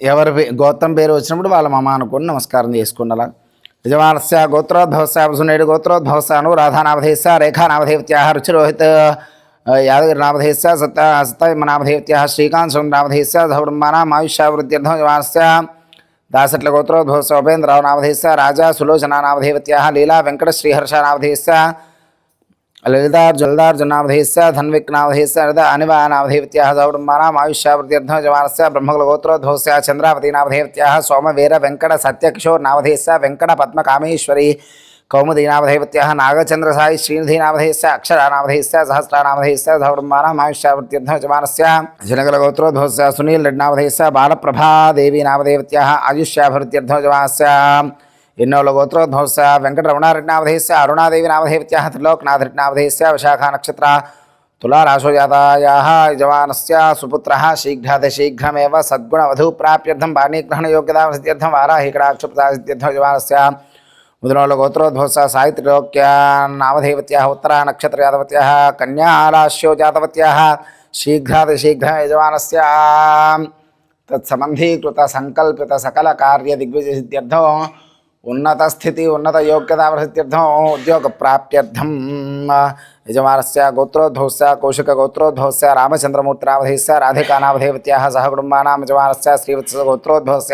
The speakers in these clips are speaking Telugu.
ఎవరి గోత్రం పేరు వచ్చినప్పుడు వాళ్ళ మమ అనుకుని నమస్కారం చేసుకున్నలా. యజమానస్య గోత్రోద్భవస్య సునేడు గోత్రోద్భవస్య అనురాధానామధేస్య యాదగిరి రుచిరోహిత సత్య సత్యమ సత్తమనామధేవత్యాः శ్రీకాంత్ నామధేస్య సౌడంబానాం ఆయుష్యావృత్యర్థం యజమానస్య దాసట్ల గోత్రోద్భవస్య ఉపేంద్రరావు నామధేస్య రాజా సులోచనా నామధేవత్యాः లీలా వెంకట శ్రీహర్ష నామధేస్య లలితార్జునదార్జునామధేస్య ధన్విక్నామధేస్య రథ అనివా నామధేవత్యాः సౌడంబానాం ఆయుష్యావృద్ధ్యర్థం యజమానస్య బ్రహ్మకులగోత్రోద్భవస్య చంద్రావతి నామధేవత్యాः సోమవీర వెంకట సత్యకిషోర్ నామధేస్య వెంకట పద్మకామేశ్వరి కౌముదీ నామధేవత్యాः నాగచంద్రసాయి శ్రీనిధి నామధేస్య అక్షర నామధేస్య సహస్ర నామధేస్య సౌడంబానాం ఆయుష్యావృద్ధ్యర్థం యజమానస్య జనగలగోత్రోద్భవస్య సునీల్ రెడ్డి నామధేస్య బాలప్రభాదేవి నామధేవత్యాः ఆయుష్యాభివృద్ధ్యర్థం యజమానస్య ఎన్నోల గోత్రోద్భవస్య వెంకటరమణారెడ్డి నామధేస్య అరుణాదేవి నామధేవత్యాः త్రిలోక్నాథరెడ్డి నామధేస్య విశాఖా నక్షత్ర उन्नत स्थिति उन्नत योग्यता प्रसिद्ध उद्योग प्राप्त्यर्थम यजमान से गोत्रोद्धोस् कौशिक गोत्रोद्धोस् रामचंद्रमूर्तिरावधेश राधिकानावधेवत्या सह कुटुंबानाम यजमान से श्रीवत्स गोत्रोद्धोस्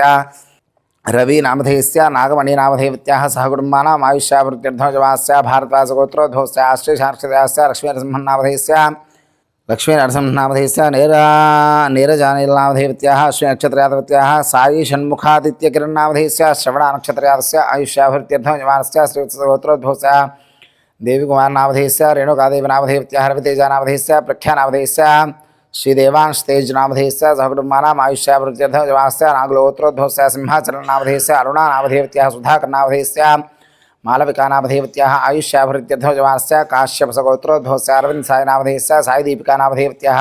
रवि नामधेयस्या नागमणि नामधेयवत्याः सहकुटुम्बानाम् आयुष्यावृत्त्यर्थं यजमानस्य भारद्वासगोत्रोद्धोस्य आश्रयशार्क्षतयास्य लक्ष्मीनरसिंहन्नामधेयस्या లక్ష్మీ నరసింహనామధేస్య నేర నీరజానిలనామధేవత్యాः అశ్విని నక్షత్రయాదవత్యాः సాయి షణ్ముఖాదిత్య కిరణ్నామధేస్య శ్రవణ నక్షత్రయాదస్య ఆయుష్యాభివృద్ధ్యర్థం యజమానస్య శ్రీవత్సగోత్రోద్భవస్య దేవి కుమారనామధేస్య రేణుకాదేవి నామధేవత్యాः రవితేజానామధేస్య ప్రఖ్యానామధేస్య శ్రీదేవాంశ్ తేజ్ నామధేస్య సహకుటుంబానాం ఆయుష్యాభివృద్ధ్యర్థం యజమానస్య నాగులోత్రోద్భవస్య సింహాచలనామధేస్య అరుణానామధేవత్యాः సుధాకర్నామధేస్య మాలవికానామధేవత్యాः ఆయుష్యాభివృద్ధ్యర్థం యజమానస్య కాశ్యపసగోత్రోద్భవస్య అరవింద్ సాయినామధేస్య సాయిదీపికానామధేవత్యాः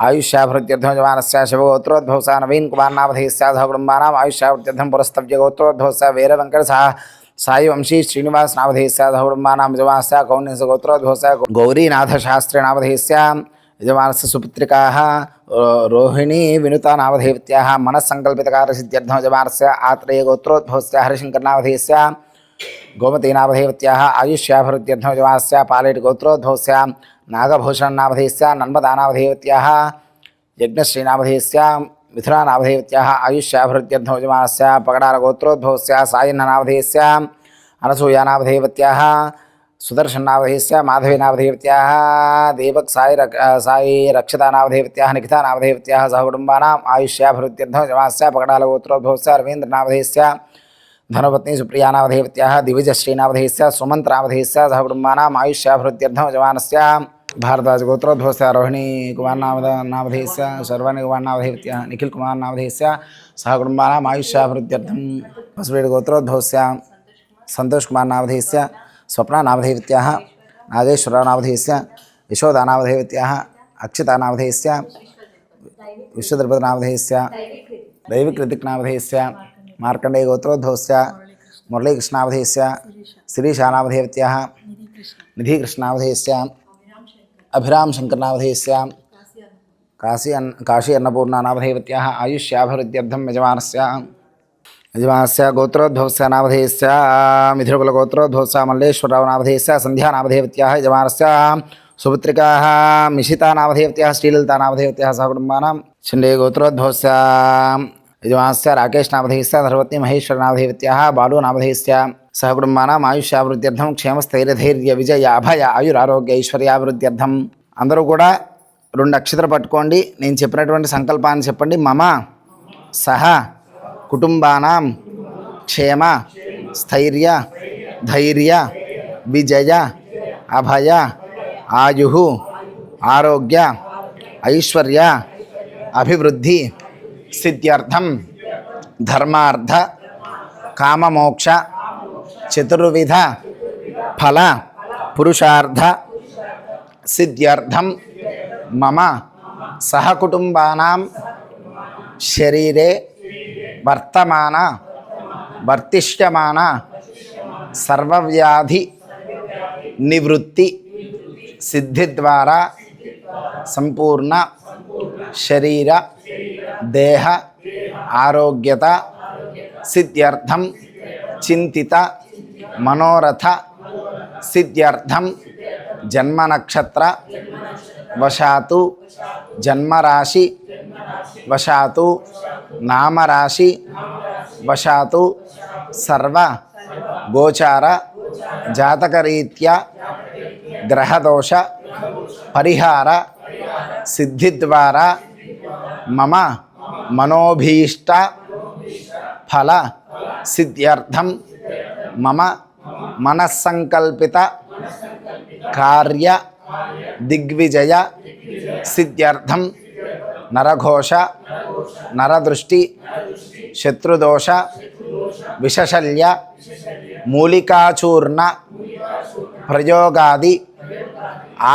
ఆయుష్యాభివృద్ధ్యర్థం యజమానస్య శివగోత్రోద్భవస్య నవీన్ కుమార్నామధేస్య సహకుటుంబానాం ఆయుష్యాభివృద్ధ్యర్థం పురస్తవ్యగోత్రోద్భవస్య వీరవెంకట సహ సాయి వంశీ శ్రీనివాస్ నామధేస్య సహకుటుంబానాం యజమానస్య కౌన్యస గోత్రోద్భవస్య గౌరీనాథ శాస్త్రి गोमतीनावधेवत्या आयुष्याभृत्यध्वजमास्या पालेट गोत्रोद्भवस्या नागभूषणनामधेयस्या नन्मदानावधेवत्याः यज्ञश्रीनामधेयस्या मिथुरानावधेवत्याः आयुष्याभृत्यध्वजमास्या पगडारगोत्रोद्भवस्या सायन्ननावधेयस्या अनसूयानावधेवत्याः सुदर्शन्नावधेयस्या माधवीनावधेवत्याः दीपक् सायि रक् सायि रक्षितानावधेवत्याः निखितानावधेवत्याः सहकुटुम्बानाम् आयुष्याभृत्यध्वजमास्या पगडालगोत्रोद्भवस्या रवीन्द्रनावधेयस्या धनपत्नी सुप्रियानावधेवत दिवज श्रीनावधे सुमन्त्रावधेयस्य, सह कुटुम्बानाम् आयुष्याभिवृद्ध्यर्थं यजमानस्य भारद्वाजगोत्रोध्वस्य रोहिणी कुमारनावध नावधेयस्य शर्वाणि कुमारनावधेयवत्याः निखिलकुमारनावधेयस्य सह कुटुम्बानाम्, आयुष्याभिवृद्ध्यर्थं पशुपीडगोत्रोध्वस्य सन्तोषकुमारनावधेयस्य स्वप्नानावधेयवत्याः नागेश्वरनावधेयस्य यशोदानावधेयवत्याः अक्षितानावधेयस्य, विश्वद्रपदनावधेयस्य नावधे मार्कण्डेय गोत्रोद्धवस्य मुरलीकृष्णावधेयस्य श्रीशानावधेयवत्याः निधिकृष्णावधेयस्य अभिराम शङ्करनावधेयस्य काशी अन्न काशी अन्नपूर्णानावधेयवत्याः, आयुष्याभिवृद्ध्यर्थं यजमानस्य यजमानस्य गोत्रोद्धवस्य नावधेयस्य मिथिलकुलगोत्रोद्धवस्य मल्लेश्वररावनावधेयस्य, सन्ध्यानावधेयवत्याः यजमानस्य, सुपुत्रिकाः मिशितानावधेयवत्याः, श्रीललितानावधेयवत्याः सहकुटुम्बानां छिण्डे गोत्रोद्धवस्य యజమానస్య రాకేష్ నామధేయస్య ధర్వతి మహేశ్వర నామధేవత్యాः బాలు నామధేయస్య సహకుటుంబానాం ఆయుష్యాభివృద్ధ్యర్థం క్షేమస్థైర్యధైర్య విజయ అభయ ఆయురారోగ్య ఐశ్వర్యాభివృద్ధ్యర్థం. అందరూ కూడా రెండు అక్షతలు పట్టుకోండి. నేను చెప్పినటువంటి సంకల్పాన్ని చెప్పండి. మమ సహ కుటుంబానాం క్షేమ స్థైర్య ధైర్య విజయ అభయ ఆయు ఆరోగ్య ఐశ్వర్య అభివృద్ధి సిద్ధ్యర్థం ధర్మార్థ కామమోక్ష చతుర్విధ ఫల పురుషార్థ సిద్ధ్యర్థం మమ సహకుటుంబానాం శరీరే వర్తమాన వర్తిష్యమాన సర్వవ్యాధి నివృత్తి సిద్ధి ద్వారా సంపూర్ణ శరీర దేహ ఆరోగ్యత సిద్ధ్యర్థం చింతిత మనోరథ సిద్ధ్యర్థం జన్మ నక్షత్ర వశాతు జన్మరాశి వశాతు నామరాశి వశాతు సర్వ గోచార జాతకరీత్యా గ్రహదోష పరిహార సిద్ధి ద్వారా మమ మనోభీష్ట ఫల సిద్ధ్యర్థం మమ మనస్సంకల్పిత కార్య దిగ్విజయ సిద్ధ్యర్థం నరఘోష నరదృష్టి శత్రుదోష విషశల్య మూలికాచూర్ణ ప్రయోగాది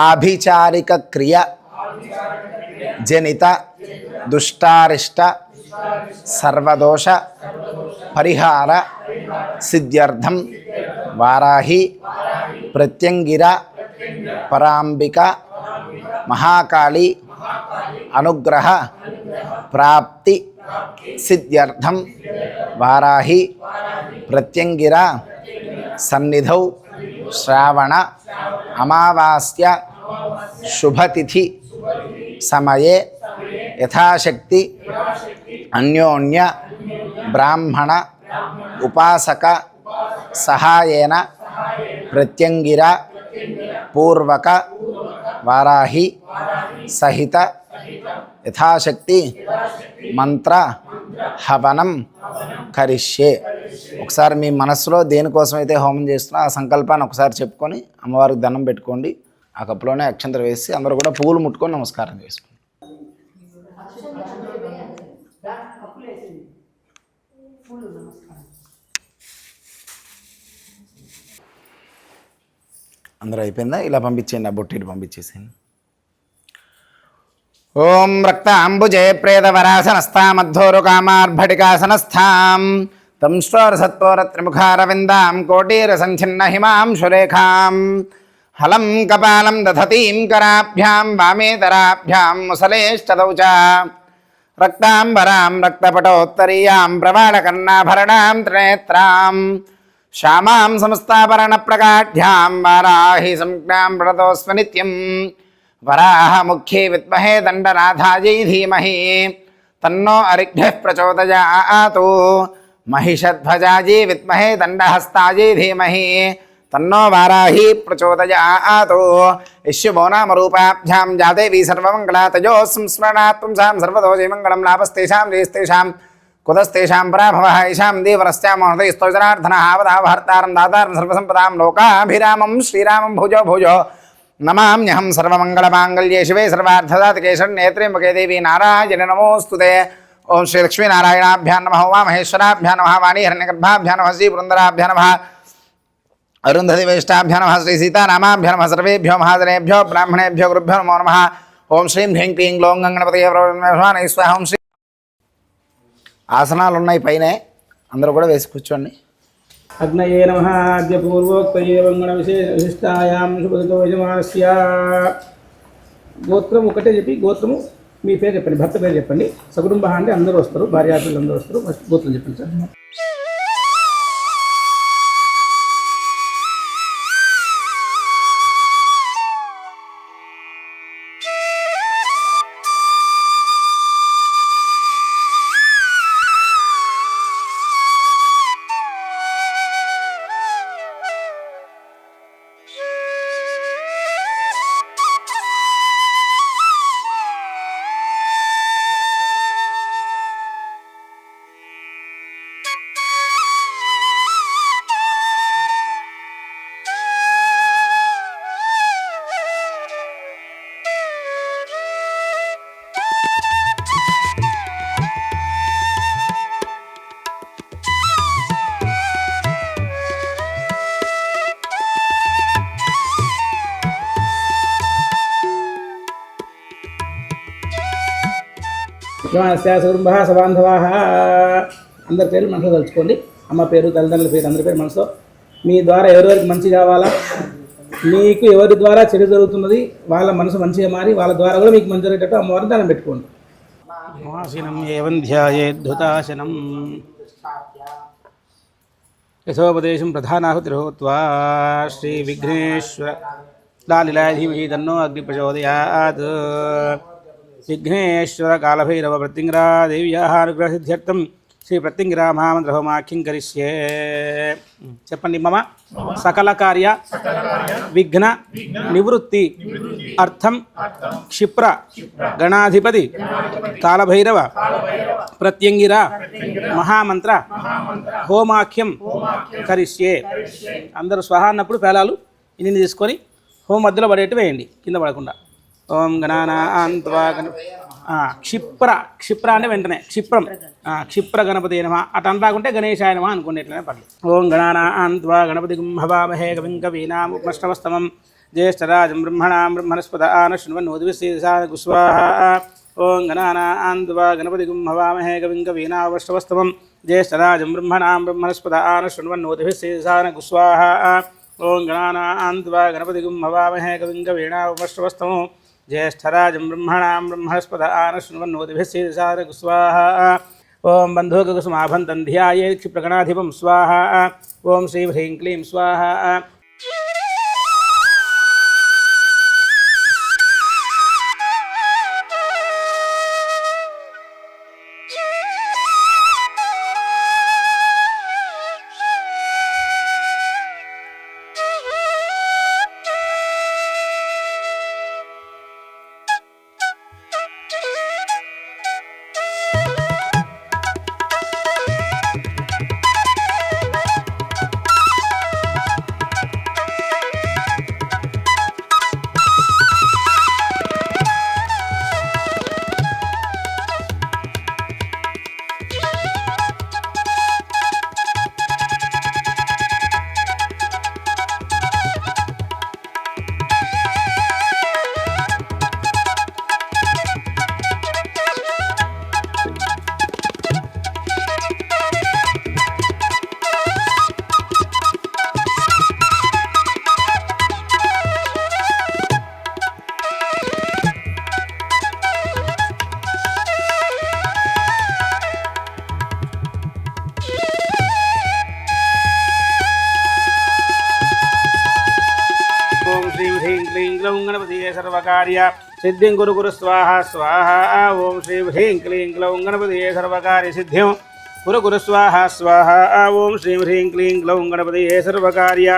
ఆభిచారిక క్రియ జనిత ದುಷ್ಟಾರಿಷ್ಟ सर्वदोष परिहार ಸಿದ್ಧ್ಯರ್ಥಂ वाराही प्रत्यंगिरा ಪರಾಂಬಿಕಾ महाकाली अनुग्रह प्राप्ति सिद्ध्यर्थम वाराही प्रत्यंगिरा सन्निधौ श्रावण अमावास्या शुभतिथि समये యథాశక్తి అన్యోన్య బ్రాహ్మణ ఉపాసక సహాయేన ప్రత్యంగిర పూర్వక వారాహి సహిత యథాశక్తి మంత్ర హవనం కరిష్యే. ఒకసారి మీ మనసులో దేనికోసం అయితే హోమం చేస్తున్నా ఆ సంకల్పాన్ని ఒకసారి చెప్పుకొని అమ్మవారికి దండం పెట్టుకోండి. ఆ కప్పులోనే అక్షంతలు వేసి అందరూ కూడా పువ్వులు ముట్టుకొని నమస్కారం చేసుకోండి అందరూ అయిపోయిందా? ఇలా పంపించేయండి ఆ బొట్టిటి పంపించేసేయండి. ఓం రక్తాంబుజే ప్రేతవరాసనస్థామద్ధోరుకామార్భటికాసనస్థాం తం శ్రోరసత్వరత్రిముఖారవిందాం కోటీరసంఛిన్న హిమాం సురేఖాం. హలం కపాలం దధతీం కరాభ్యాం వామేతరాభ్యాం ముసలేష్టదౌ చ. రక్తాంబరాం రక్తపటోత్తరీయాం ప్రవాళకర్ణాభరణాం త్రినేత్రాం. శ్యామాం సంస్థాపరణప్రకాఢ్యాం వారాహి సంజ్ఞాం ప్రణతోస్మ నిత్యం వరాహముఖ్యే విద్మహే దండనాథాయై ధీమహి తన్నో అరిఘ్యः ప్రచోదయాతు మహిషధ్వజాయై విద్మహే దండహస్తాయై ధీమహి తన్నో వారాహి ప్రచోదయాతు యశ్యుభో నామరూపాభ్యాం జాదేవి సర్వమంగళా తజో సంస్మరణాత్ పుంసాం సర్వతో జయమంగళం లాభస్తేషాం कुतस्तेषां पराभवः, ईशां देवरस्यामोहृतै स्तोजनार्थनः आवदः भर्तारं दातारं लोकाभिरामं, श्रीरामं भुजो भुजो। नमाम्यहं सर्वमङ्गलमाङ्गल्ये शिवे सर्वार्थदातके षण्नेत्र्यम्बके देवी नारायण, नमोऽस्तु ते। ॐ श्रीलक्ष्मीनारायणाभ्यां नमः उमामहेश्वराभ्यां नमः, वाणीहरण्यगर्भाभ्यां नमः, श्रीपुरन्दराभ्यां नमः, अरुन्धतिवेष्टाभ्यां नमः श्रीसीतारामाभ्यां नमः, सर्वेभ्यो महाजनेभ्यो, ब्राह्मणेभ्यो, गुरुभ्यो नमो नमः। ओं श्रीं ह्रीं क्लीं ग्लों ओं श्री ఆసనాలు ఉన్నాయి పైన. అందరూ కూడా వేసి కూర్చోండి. అగ్నయే నమ. అద్య పూర్వోక్తయే వంగణ విశేష విశిష్టాయాం శుభతో గోత్రం ఒకటే చెప్పి గోత్రము మీ పేరు చెప్పండి భర్త పేరు చెప్పండి. సకుటుంబ అంటే అందరూ వస్తారు భార్యాపిల్లలు అందరూ వస్తారు. ఫస్ట్ గోత్రం చెప్పండి సార్. కుటుంబ సబాంధవా అందరి పేరు మనసులో తలుచుకోండి. అమ్మ పేరు తల్లిదండ్రుల పేరు అందరి పేరు మనసులో. మీ ద్వారా ఎవరెవరికి మంచి కావాలా? మీకు ఎవరి ద్వారా చెడు జరుగుతున్నది? వాళ్ళ మనసు మంచిగా మారి వాళ్ళ ద్వారా కూడా మీకు మంచి జరిగేటట్టు అమ్మవారిని దానం పెట్టుకోండి. వాసినం ఏవం ధ్యాయేద్ధుతాశనం యథోపదేశం ప్రధానాహుతిర్హూత్వా శ్రీ విఘ్నేశ్వర. లాలిలాధీమహి తన్నో అగ్ని ప్రచోదయాత్ విఘ్నేశ్వర కాలభైరవ ప్రత్యంగిరా అనుగ్రహ సిద్ధ్యర్థం శ్రీ ప్రత్యంగిరా మహామంత్ర హోమాఖ్యం కరిష్యే చెప్పండి మమ. సకల కార్య విఘ్న నివృత్తి అర్థం క్షిప్ర గణాధిపతి కాలభైరవ ప్రత్యంగిర మహామంత్ర హోమాఖ్యం కరిష్యే. అందరూ స్వహా అన్నప్పుడు పేలాలు ఇన్ని తీసుకొని హోం మధ్యలో పడేట్టు వేయండి. కింద పడకుండా. ఓం గణానాన్త్వా గణ క్షిప్ర క్షిప్ర అంటే వెంటనే క్షిప్రం క్షిప్ర గణపతి నమ అటు అంటాకుంటే గణేశాయ నమ అనుకోండి ఎట్లనే పర్లేదు ఓం గణానాన్త్వా గణపతి గుంభవామహే కవిం కవీనాముపమష్టమస్తమం జ్యేష్ఠరాజం బ్రహ్మణాం బ్రహ్మణస్పద ఆనశృణ్వన్నోదివిశేషాన స్వాహ ఓం గణానాన్త్వా గణపతి గుంభవామహే కవిం కవీనాముపమష్టమస్తమం జ్యేష్ఠరాజం బ్రహ్మణాం బ్రహ్మణస్పద ఆనశృణ్వన్నోదివిశేషాన స్వాహ ఓం గణానాన్త్వా గణపతి గుంభవామహే కవిం కవీనాముపమష్టమస్తమం జ్యేష్ఠరాజం బ్రహ్మణాం బ్రహ్మణస్పద ఆనశృణ్వన్నోదిభిస్సార స్వాహ ఓం బంధోగకుసుమాభంతం ధ్యాయే క్షిప్రగణాధిపం స్వాహ ఓం శ్రీ హ్రీం క్లీం స్వాహ కార్య సిద్ధిం గురు గురు స్వాహ స్వాహ ఓం శ్రీ హ్రీం క్లీం గ్లౌం ఏ సర్వకార్య సిద్ధిం. గురు గురు స్వాహ స్వాహ ఓం శ్రీ హ్రీం క్లీం గ్లౌం ఏ సర్వకార్య.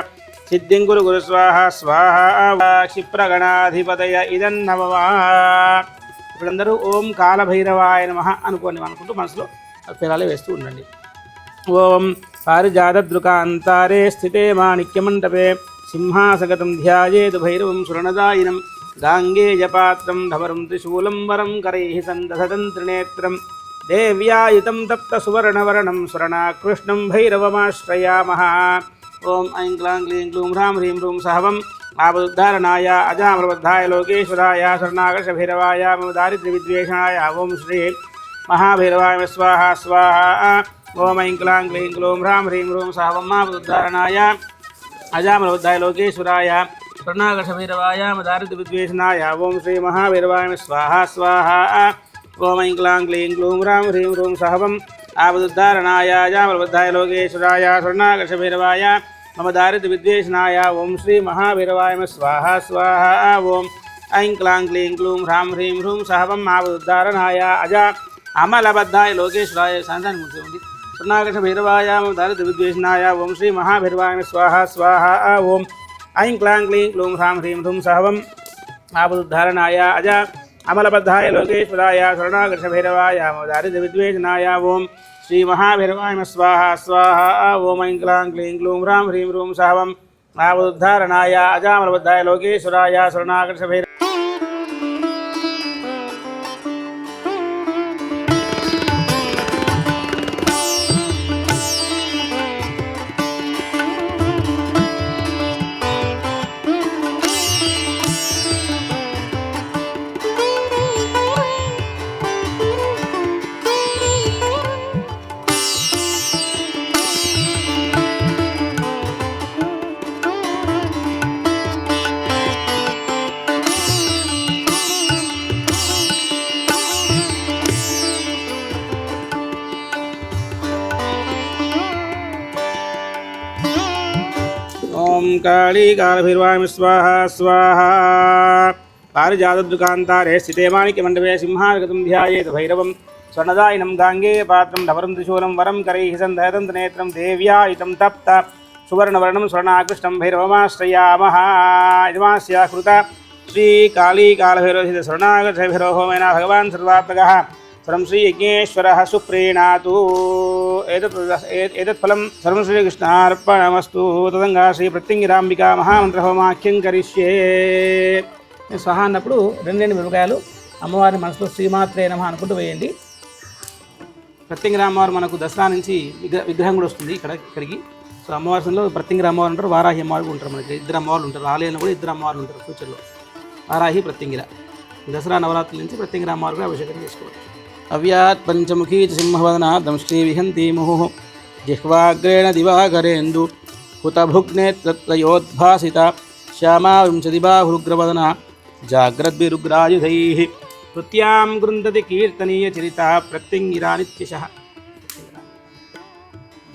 సిద్ధిం గురు గురు స్వాహ స్వాహ క్షిప్రగణాధిపతయ ఇదన్నమవా ఇప్పుడందరూ ఓం కాలభైరవాయ నమ అనుకోండి అనుకుంటూ మనసులో పిల్లలు వేస్తూ ఉండండి. ఓం పారిజాతదృకాంతారే స్థితే మాణిక్యమంటపే. సింహాసగతం ధ్యాయేదు భైరవం సురణదాయినం. గాంగేయపాత్రం ధవరం త్రిశూలం వరం కరైः సందధతం త్రినేత్రం దేవ్యాయుతం తప్త సువర్ణవర్ణం సురణాకృష్ణం భైరవమాశ్రయామः ఓం ఐం క్లాం క్లీం క్లూం హ్రాం హ్రీం రూం సహవం ఆపదుద్ధారణాయ అజామృబద్ధాయ లోకేశ్వరాయ శరణాకర్ష భైరవాయ మమ దారిద్ర్యవిద్వేషాయ ఓం శ్రీ మహాభైరవాయ స్వాహ స్వాహ ఓం ఐం క్లాం క్లీం క్లూం హ్రాం హ్రీం రూం సహవం ఆపదుద్ధారణాయ అజామలోద్ధాయ లోకేశ్వరాయ విద్వేషణాయ ఓం శ్రీ మహాభైరవాయ స్వాహ స్వాహ ఓం ఐం క్లాం క్లీం క్లూం రాం హ్రీం రూం సహవం ఆపదుద్ధారణాయ అజామలబద్ధాయ లోకేశ్వరాయ కరుణాకర్ష మమ దారిద్ర విద్వేషణాయ ఓం శ్రీ మహాభైరవాయ స్వాహ స్వాహ ఓం ఐం క్లాం క్లీం క్లూం హ్రాం హ్రీం హ్రూం సహవం ఆపదుద్ధారణాయ అజ అమలబద్ధాయ లోకేశ్వరాయ శాంతాన్ని మూర్తి ఉంది కరుణాకర్ష మమ దారిద్ర విద్వేషణాయ ఓం శ్రీ మహాభైరవాయ స్వాహ స్వాహ ఓం ఐం క్లాం క్లీం క్లూం హ్రాం హ్రీం హ్రూం సహవం ఆపదుద్ధారణాయ అజ అమలబద్ధాయ లోకేశ్వరాయ కరుణాకర్ష భైరవాయ మమ దారిద్ర విద్వేషణాయ ఓం శ్రీ మహాభైరవాయ స్వాహ స్వాహ ఓం ఐం క్లాం క్లీం క్లూం హ్రాం హ్రీం హ్రూం సహవం काली कालभिर्वामि स्वाहा स्वाहा पारिजातदुकान्तारे स्थिते माणिक्यमण्डपे सिंहागतं ध्यायेत भैरवं स्वर्णदायिनं गाङ्गे पात्रं धवरं त्रिशूलं वरं करैः सन्धयतन्त्रनेत्रं देव्यायितं तप्त सुवर्णवर्णं स्वर्णाकृष्टं भैरवमाश्रयामः यजमास्या कृता श्रीकालीकालभैरवसितस्वर्णागतभैरवो मेना भगवान् सर्वात्मकः యజమాస్య శ్రీ యజ్ఞేశ్వర సుప్రీణాతు ఏతత్ ఏతత్ ఫలం సర్వం శ్రీకృష్ణార్పణమస్తు తదంగా శ్రీ ప్రత్యంగిరాంబికా మహామంత్రహోమాఖ్యం కరిష్యే సహా అన్నప్పుడు రెండు రెండు మిరపకాయలు అమ్మవారి మనసులో శ్రీమాత్రే నమ అనుకుంటూ వేయండి. ప్రత్యంగిరామవారు మనకు దసరా నుంచి విగ్రహ విగ్రహం కూడా వస్తుంది ఇక్కడ ఇక్కడికి. సో అమ్మవారిలో ప్రత్యంగిర అమ్మవారు ఉంటారు వారాహి అమ్మవారు ఉంటారు మనకి. ఇద్దరు అమ్మవారు ఉంటారు ఆలయంలో కూడా ఇద్దరు అమ్మవారు ఉంటారు ఫ్యూచర్లో. వారాహి ప్రత్యంగిర. దసరా నవరాత్రుల నుంచి ప్రత్యంగిర అమ్మవారు కూడా అభిషేకం చేసుకోవచ్చు. అవ్యాత్ పంచముఖీ చ సింహవదనాథం శ్రీ జిహ్వాగ్రేణ దివాకరేందు హుతభుగ్నేత్రయోద్భాసిత శ్యామా వింశతిబాహురుగ్రవదన జాగ్రద్భిరుగ్రాయుధై కృత్యాం గృందతి కీర్తనీయ చరిత ప్రత్యంగిరా నిత్యశ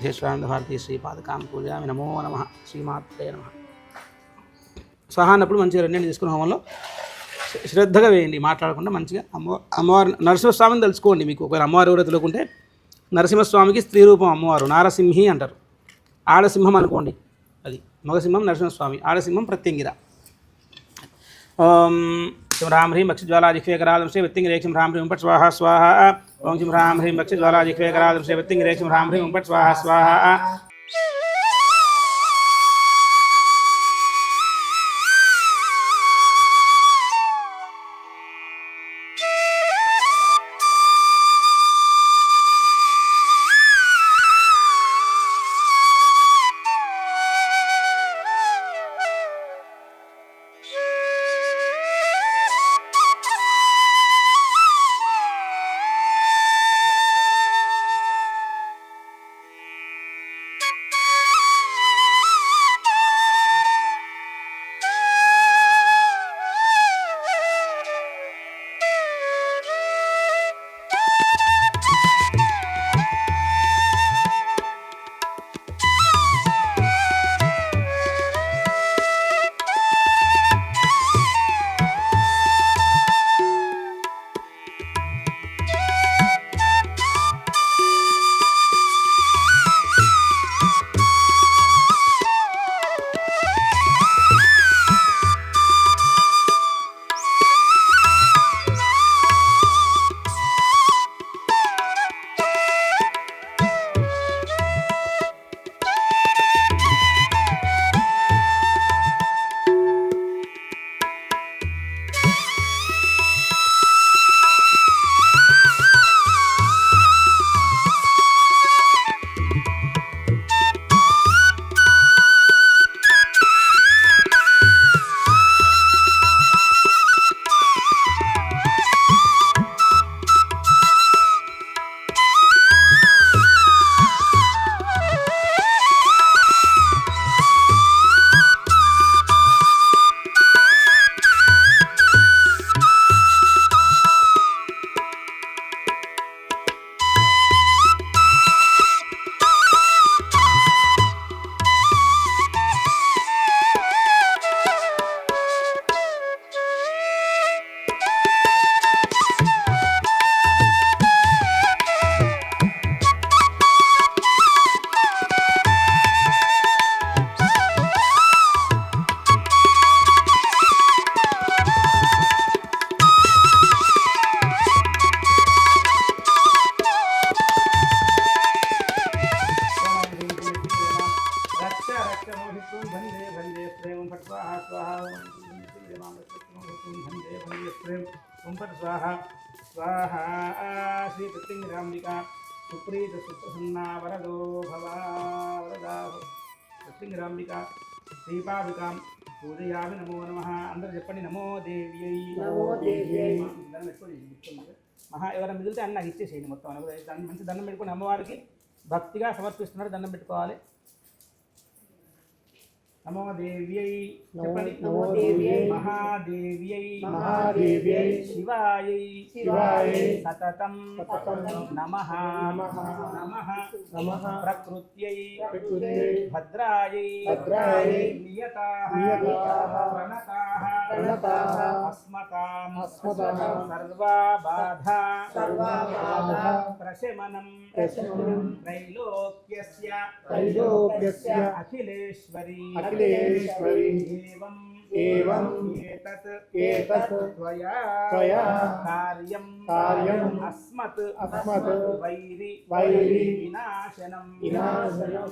దేశ్వరానంద భారతీ శ్రీపాదకాం పూజామి నమో నమ శ్రీమాత్రే నమ సహా అన్నప్పుడు మంచిగా రెండింటి తీసుకున్న హోమంలో శ్రద్ధగా వేయండి మాట్లాడకుండా మంచిగా. అమ్మ అమ్మవారు నరసింహస్వామిని తెలుసుకోండి మీకు. ఒకవేళ అమ్మవారు ఎవరో తెలియకుంటే నరసింహస్వామికి స్త్రీ రూపం అమ్మవారు నారసింహి అంటారు. ఆడసింహం అనుకోండి అది మగసింహం నరసింహస్వామి. ఆడసింహం ప్రత్యంగిర. ఓం శివ రాం హ్రీం భక్షజ్వాలాజిహ్వేకరాదం శ్రీ విత్తింగిరేక్షం రాం హ్రీం ఉంపట్ స్వాహ స్వాహ. ఓం శివ రాం హ్రీం భక్షజ్వాలాజిహ్వేకరాదం శ్రీ విత్తింగిరేక్షం రాం హ్రీం ఉంపట్ స్వాహ స్వాహ. ప్రత్యంగిరాంబిక శ్రీపాదుకాం పూజయామి నమో నమ. అందరూ చెప్పండి నమో దేవ్యై. దండం పెట్టుకోండి. మహా ఎవరైనా మిగిలితే అన్న నాకు ఇచ్చేసేయండి మొత్తం. దాన్ని మంచి దండం పెట్టుకుని అమ్మవారికి భక్తిగా సమర్పిస్తున్నారు దండం పెట్టుకోవాలి. నమో దేవ్యై నమో- దేవ్యై మహాదేవ్యై మహాదేవ్యై శివాయై శివాయై సతతం సతతం నమః నమః నమః నమః ప్రకృత్యై ప్రకృత్యై భద్రాయై భద్రాయై నియతాః నియతాః ప్రణతాః ప్రణతాః అస్మతాం అస్మతాం సర్వా బాధా సర్వా బాధా ప్రశమనం ప్రశమనం త్రైలోక్యస్య త్రైలోక్యస్య అఖిలేశ్వరి అఖిలేశ్వరి ఏవం ఏవం ఏతత్ ఏతత్ త్వయా త్వయా కార్యం కార్యం అస్మత్ అస్మత్ వైరి వైరి వినాశనం వినాశనం.